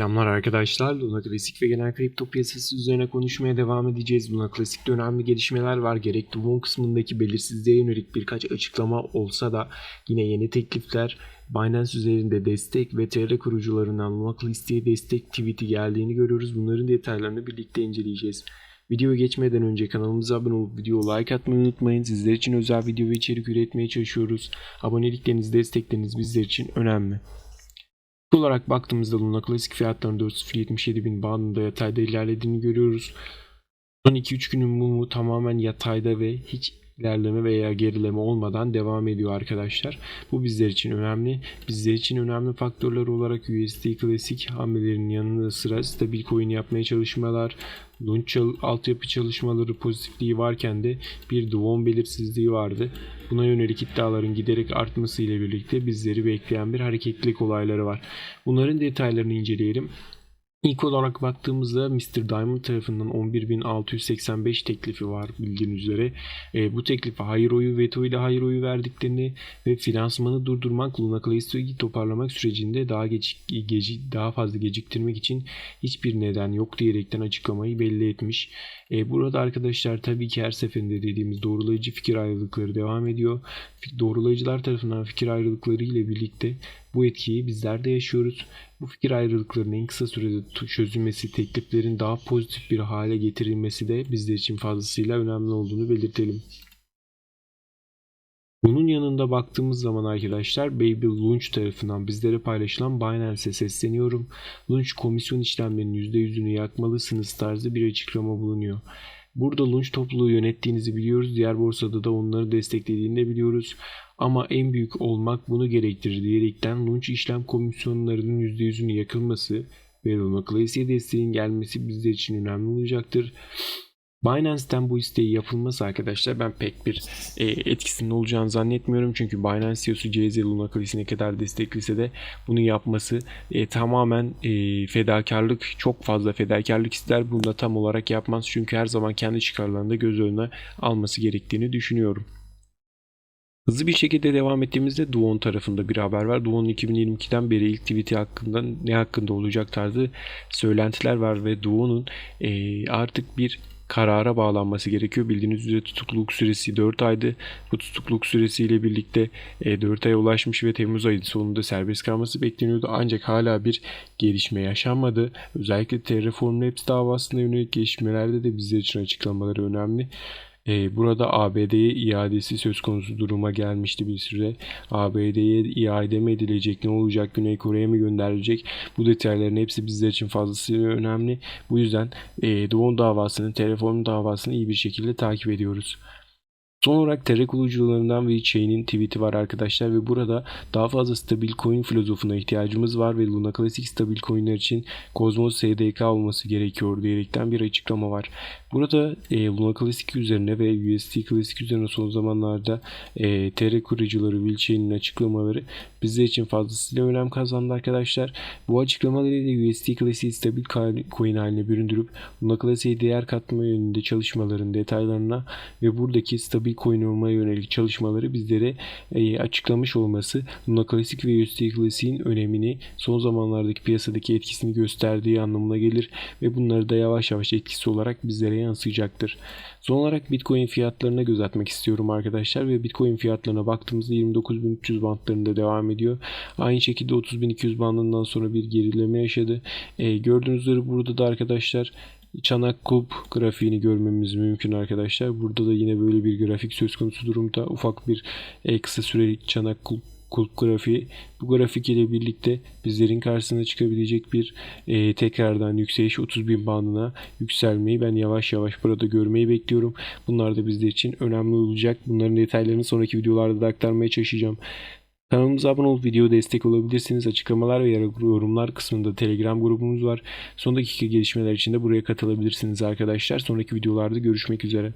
Selamlar arkadaşlar. Luna Klasik ve genel kripto piyasası üzerine konuşmaya devam edeceğiz. Luna Klasik'te önemli gelişmeler var. Gerek Duvon kısmındaki belirsizliğe yönelik birkaç açıklama olsa da yine yeni teklifler, Binance üzerinde destek ve TR kurucularından Luna Klasik'e destek tweet'i geldiğini görüyoruz. Bunların detaylarını birlikte inceleyeceğiz. Videoya geçmeden önce kanalımıza abone olup video like atmayı unutmayın. Sizler için özel video ve içerik üretmeye çalışıyoruz. Abonelikleriniz, destekleriniz bizler için önemli. İlk olarak baktığımızda Luna klasik fiyatlarının 4.077 bin bandında yatayda ilerlediğini görüyoruz. Son 2-3 günün mumu tamamen yatayda ve hiç ilerleme veya gerileme olmadan devam ediyor arkadaşlar. Bu bizler için önemli. Bizler için önemli faktörler olarak USD klasik hamlelerinin yanında sıra stabil coin yapmaya çalışmalar, Launch çal- altyapı çalışmaları pozitifliği varken de bir Duvon belirsizliği vardı. Buna yönelik iddiaların giderek artması ile birlikte bizleri bekleyen bir hareketlilik olayları var. Bunların detaylarını inceleyelim. İlk olarak baktığımızda Mr. Diamond tarafından 11.685 teklifi var bildiğiniz üzere. E, bu teklife hayır oyu veto ile hayır oyu verdiklerini ve finansmanı durdurmak, Luna Claysto'yu toparlamak sürecinde daha geç, geci, daha fazla geciktirmek için hiçbir neden yok diyerekten açıklamayı belli etmiş. E, burada arkadaşlar tabii ki her seferinde dediğimiz doğrulayıcı fikir ayrılıkları devam ediyor. Doğrulayıcılar tarafından fikir ayrılıkları ile birlikte bu etkiyi bizler de yaşıyoruz. Bu fikir ayrılıklarının en kısa sürede çözülmesi, tekliflerin daha pozitif bir hale getirilmesi de bizler için fazlasıyla önemli olduğunu belirtelim. Bunun yanında baktığımız zaman arkadaşlar Baby Launch tarafından bizlere paylaşılan Binance'e sesleniyorum. Launch komisyon işlemlerinin %100'ünü yakmalısınız tarzı bir açıklama bulunuyor. Burada Launch topluluğu yönettiğinizi biliyoruz. Diğer borsada da onları desteklediğini de biliyoruz. Ama en büyük olmak bunu gerektirir diyerekten Launch işlem komisyonlarının %100'ünü yakılması ve Classic'e desteğin gelmesi bizler için önemli olacaktır. Binance'ten bu isteği yapılması arkadaşlar ben pek bir e, etkisinin olacağını zannetmiyorum. Çünkü Binance CEO'su CZ Luna Classic'i ne kadar desteklese de bunu yapması e, tamamen e, fedakarlık çok fazla fedakarlık ister. Bunu da tam olarak yapmaz. Çünkü her zaman kendi çıkarlarını da göz önüne alması gerektiğini düşünüyorum. Hızlı bir şekilde devam ettiğimizde Duon tarafında bir haber var. Duon'un 2022'den beri ilk tweet'i hakkında ne hakkında olacak tarzı söylentiler var ve Duon'un e, artık bir karara bağlanması gerekiyor. Bildiğiniz üzere tutukluluk süresi 4 aydı. Bu tutukluluk süresiyle birlikte e, 4 aya ulaşmış ve Temmuz ayı sonunda serbest kalması bekleniyordu. Ancak hala bir gelişme yaşanmadı. Özellikle Terraform Labs davasına yönelik gelişmelerde de bizler için açıklamaları önemli. Ee, burada ABD'ye iadesi söz konusu duruma gelmişti bir süre. ABD'ye iade mi edilecek, ne olacak, Güney Kore'ye mi gönderilecek? Bu detayların hepsi bizler için fazlasıyla önemli. Bu yüzden e, Doğu davasını, telefon davasını iyi bir şekilde takip ediyoruz. Son olarak TR kulucularından ve Chain'in tweet'i var arkadaşlar ve burada daha fazla stabil coin filozofuna ihtiyacımız var ve Luna Classic stabil coinler için Cosmos SDK olması gerekiyor diyerekten bir açıklama var. Burada e, Luna Classic üzerine ve USD Classic üzerine son zamanlarda e, TR kurucuları Willchain'in açıklamaları bizler için fazlasıyla önem kazandı arkadaşlar. Bu açıklamalarıyla USD Classic'i stabil coin haline büründürüp Luna Classic'e değer katma yönünde çalışmaların detaylarına ve buradaki stabil coin olmaya yönelik çalışmaları bizlere e, açıklamış olması Luna Classic ve USD Classic'in önemini son zamanlardaki piyasadaki etkisini gösterdiği anlamına gelir ve bunları da yavaş yavaş etkisi olarak bizlere yansıyacaktır. Son olarak Bitcoin fiyatlarına göz atmak istiyorum arkadaşlar ve Bitcoin fiyatlarına baktığımızda 29.300 bantlarında devam ediyor. Aynı şekilde 30.200 bandından sonra bir gerileme yaşadı. E, gördüğünüz üzere burada da arkadaşlar çanak kulp grafiğini görmemiz mümkün arkadaşlar. Burada da yine böyle bir grafik söz konusu durumda. Ufak bir e, kısa sürelik çanak kulp kulp grafiği. Bu grafik ile birlikte bizlerin karşısına çıkabilecek bir e, tekrardan yükseliş 30 bin bandına yükselmeyi ben yavaş yavaş burada görmeyi bekliyorum. Bunlar da bizler için önemli olacak. Bunların detaylarını sonraki videolarda da aktarmaya çalışacağım. Kanalımıza abone olup video destek olabilirsiniz. Açıklamalar ve yorumlar kısmında Telegram grubumuz var. Son dakika gelişmeler için de buraya katılabilirsiniz arkadaşlar. Sonraki videolarda görüşmek üzere.